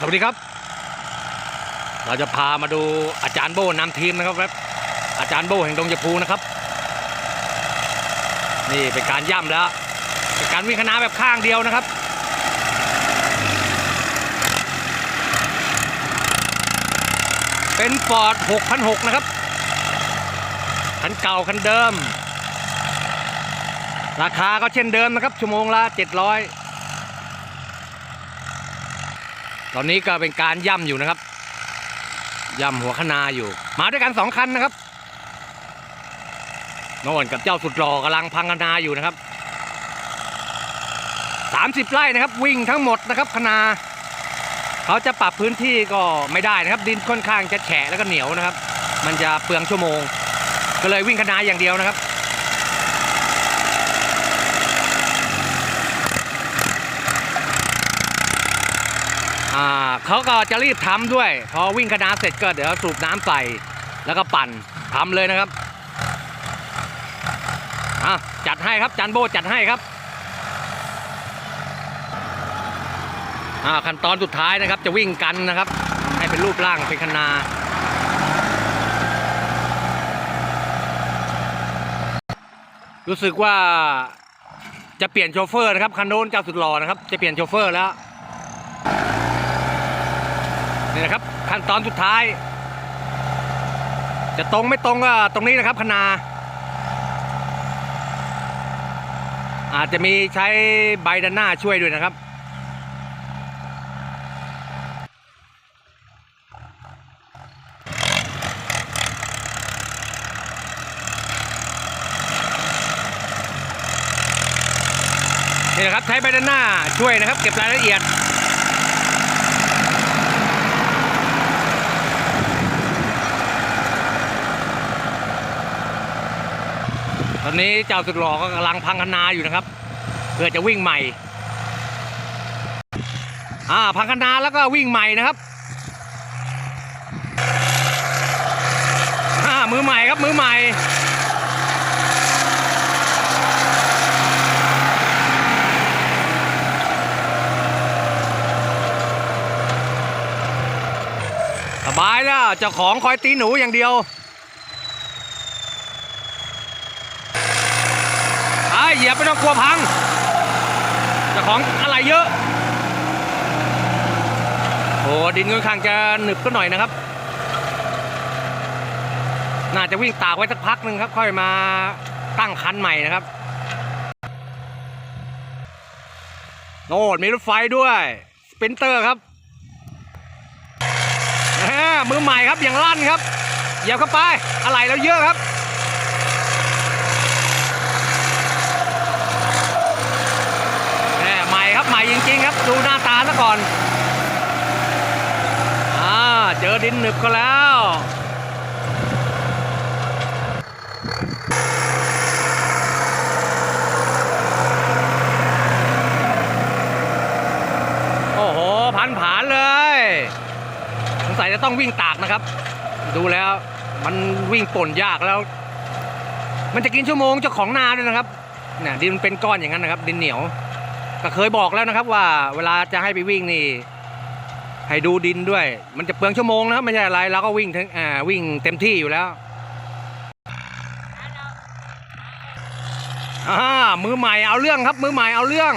สวัสดีครับ เราจะพามาดูอาจารย์โบนำทีมนะครับครับ อาจารย์โบแห่งดงยพูนะครับ นี่เป็นการย่ำแล้วเป็นการวิ่งคณะแบบข้างเดียวนะครับเป็นฟอร์ด6,600นะครับ คันเก่า คันเดิม ราคาก็เช่นเดิมนะครับ ชั่วโมงละ 700 ตอนนี้ก็เป็นการย่ำอยู่นะครับย่ำหัวคนาอยู่ มาด้วยกันสองคันนะครับโน่นกับเจ้าสุดหล่อกำลังพังคนาอยู่นะครับสามสิบไร่นะครับ วิ่งทั้งหมดนะครับคนาเขาจะปรับพื้นที่ก็ไม่ได้นะครับ ดินค่อนข้างจะแฉะแล้วก็เหนียวนะครับ มันจะเปลืองชั่วโมง ก็เลยวิ่งคนาอย่างเดียวนะครับ อ่า เขาก็จะรีบทำด้วย พอวิ่งคณะเสร็จก็เดี๋ยวสูบน้ำใส่ แล้วก็ปั่นทำเลยนะครับอะจัดให้ครับจันโบจัดให้ครับอ่าขั้นตอนสุดท้ายนะครับ จะวิ่งกันนะครับ ให้เป็นรูปร่างเป็นคณารู้สึกว่าจะเปลี่ยนโชเฟอร์นะครับคันโน้นเจ้าสุดหล่อนะครับ จะเปลี่ยนโชเฟอร์แล้ว นี่นะครับขั้นตอนสุดท้าย จะตรงไม่ตรงก็ตรงนี้นะครับคณาอาจจะมีใช้ใบด้านหน้าช่วยด้วยนะครับนี่นะครับใช้ใบด้านหน้าช่วยนะครับ เก็บรายละเอียด อนนี้เจ้าสุดหล่อก็กำลังพังคนาอยู่นะครับ เพื่อจะวิ่งใหม่ อ่าพังคนาแล้วก็วิ่งใหม่นะครับอ่ามือใหม่ครับมือใหม่สบายแล้วเจ้าของคอยตีหนูอย่างเดียว ไอ้ เหยียบไม่ต้องกลัวพังเจ้าของอะไรเยอะโอ้ดินค่อนข้างจะหนึบก็หน่อยนะครับ น่าจะวิ่งตากไว้สักพักหนึ่งครับ ค่อยมาตั้งคันใหม่นะครับโน่นมีรถไฟด้วยสปินเตอร์ครับมมือใหม่ครับอย่างลั่นครับเหยียบเข้าไปอะไรแล้วเยอะครับ แหม่ให ม่ครับใหม่จริงๆครับ ดูหน้าตาซะก่อนอ่าเจอดินหนึบก็แล้วโอ้โหพันผานเลยสงสัยจะต้องวิ่งตากนะครับ ดูแล้วมันวิ่งป่นยากแล้ว มันจะกินชั่วโมงเจ้าของนาด้วยนะครับเนี่ยดินเป็นก้อนอย่างนั้นนะครับ ดินเหนียว ก็เคยบอกแล้วนะครับว่าเวลาจะให้ไปวิ่งนี่ ให้ดูดินด้วย มันจะเปลืองชั่วโมงนะครับไม่ใช่อะไรเราก็วิ่งถึงอ่าวิ่งเต็มที่อยู่แล้วอ่ามือใหม่เอาเรื่องครับ มือใหม่เอาเรื่อง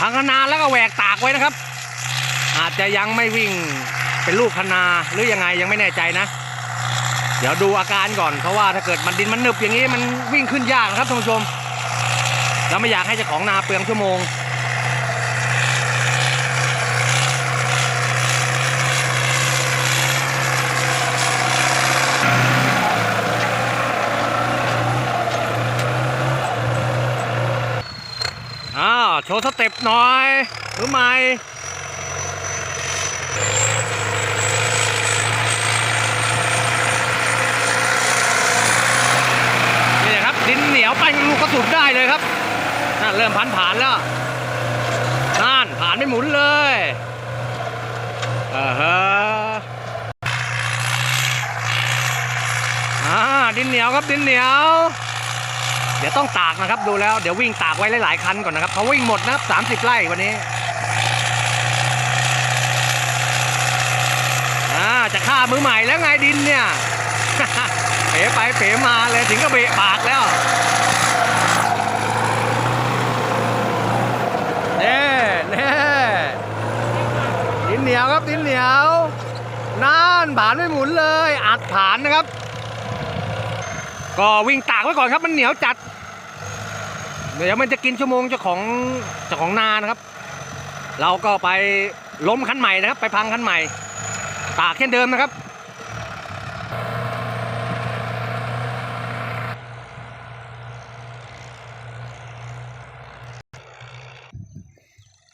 ทางคณาแล้วก็แหวกตากไว้นะครับ อาจจะยังไม่วิ่งเป็นลูกคณาหรือยังไงยังไม่แน่ใจนะ เดี๋ยวดูอาการก่อนเพราะว่าถ้าเกิดมันดินมันหนึบอย่างนี้มันวิ่งขึ้นยากนะครับท่านผู้ชม แล้วไม่อยากให้เจ้าของนาเปลืองชั่วโมง อ้าว โชว์สเต็ปหน่อยหรือไม่ เริ่มพันผ่านแล้วนั่นผ่านไม่หมุนเลยอ่าฮะอ่าดินเหนียวครับดินเหนียว เดี๋ยวต้องตากนะครับดูแล้วเดี๋ยววิ่งตากไว้หลายๆคันก่อนนะครับเขาวิ่งหมดนะครับสามสิบไร่วันนี้อ่าจะฆ่ามือใหม่แล้วไงดินเนี่ยเป๋ไปเป๋มาเลยถึงก็เบะปากแล้ว ครับดินเหนียวนั่นผ่านไม่หมุนเลย อัดผ่านนะครับ ก็วิ่งตากไว้ก่อนครับมันเหนียวจัด เดี๋ยวมันจะกินชั่วโมงเจ้าของเจ้าของนานะครับ เราก็ไปล้มคันใหม่นะครับ ไปพังคันใหม่ ตากเช่นเดิมนะครับ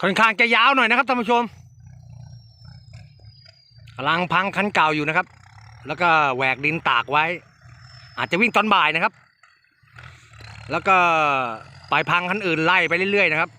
ค่อนข้างจะยาวหน่อยนะครับท่านผู้ชม กำลังพังคันเก่าอยู่นะครับ แล้วก็แหวกดินตากไว้ อาจจะวิ่งตอนบ่ายนะครับ แล้วก็ไปพังคันอื่นไล่ไปเรื่อยๆนะครับ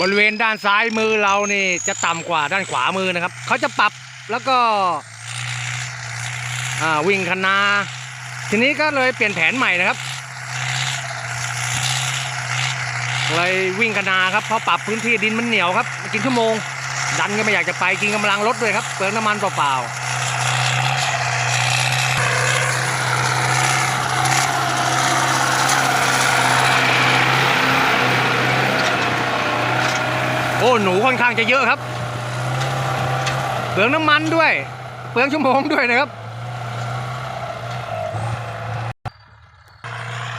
บริเวณด้านซ้ายมือเรานี่จะต่ำกว่าด้านขวามือนะครับ เขาจะปรับแล้วก็วิ่งคณาทีนี้ก็เลยเปลี่ยนแผนใหม่นะครับเลยวิ่งคณาครับเพราะปรับพื้นที่ดินมันเหนียวครับกินชั่วโมง ดันก็ไม่อยากจะไปกินกำลังรถด้วยครับเปลืองน้ำมันเปล่าๆ โอ้หนูค่อนข้างจะเยอะครับ เปลืองน้ำมันด้วย เปลืองชั่วโมงด้วยนะครับ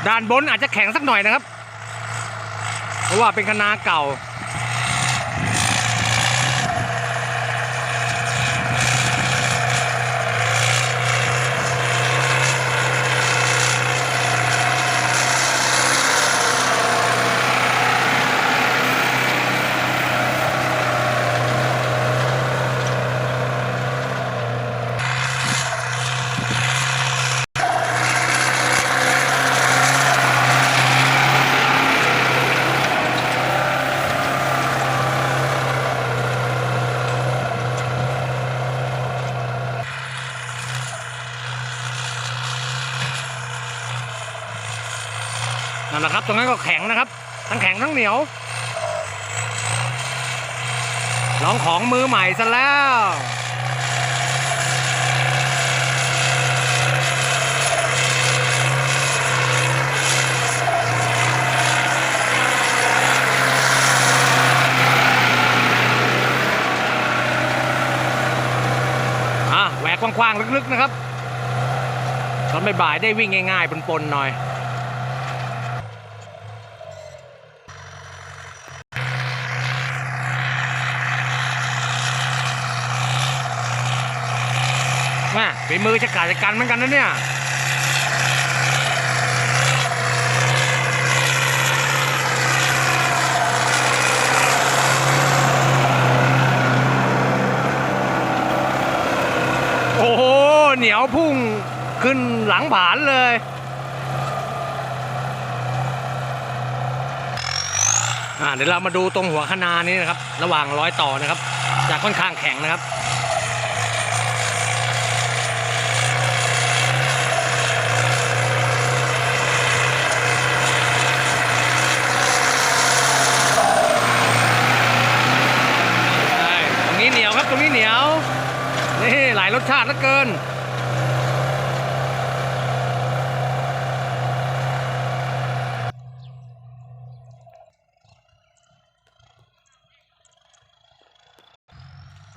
ด้านบนอาจจะแข็งสักหน่อยนะครับ เพราะว่าเป็นคณาเก่า นั่นแหละครับ ตรงนั้นก็แข็งนะครับ ทั้งแข็งทั้งเหนียว ลองของมือใหม่ซะแล้วอะแหวกกว้างๆ ลึกๆ นะครับ ตอนบ่ายๆ ได้วิ่งง่ายๆปนๆ หน่อย แม่ฝีมือจะกาดจะกันเหมือนกันนะเนี่ยโอ้โห เหนียวพุ่งขึ้นหลังผานเลยอ่าเดี๋ยวเรามาดูตรงหัวคนานี้นะครับ ระหว่างร้อยต่อนะครับจะค่อนข้างแข็งนะครับ ใช่ตรงนี้เหนียวครับ ตรงนี้เหนียว นี่หลายรส ชาติเหลือเกิน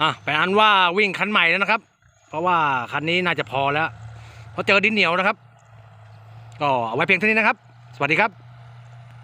อะเป็นอันว่าวิ่งคันใหม่แล้วนะครับ เพราะว่าคันนี้น่าจะพอแล้วเพราะเจอดินเหนียวนะครับ ก็เอาไว้เพียงเท่านี้นะครับ สวัสดีครับ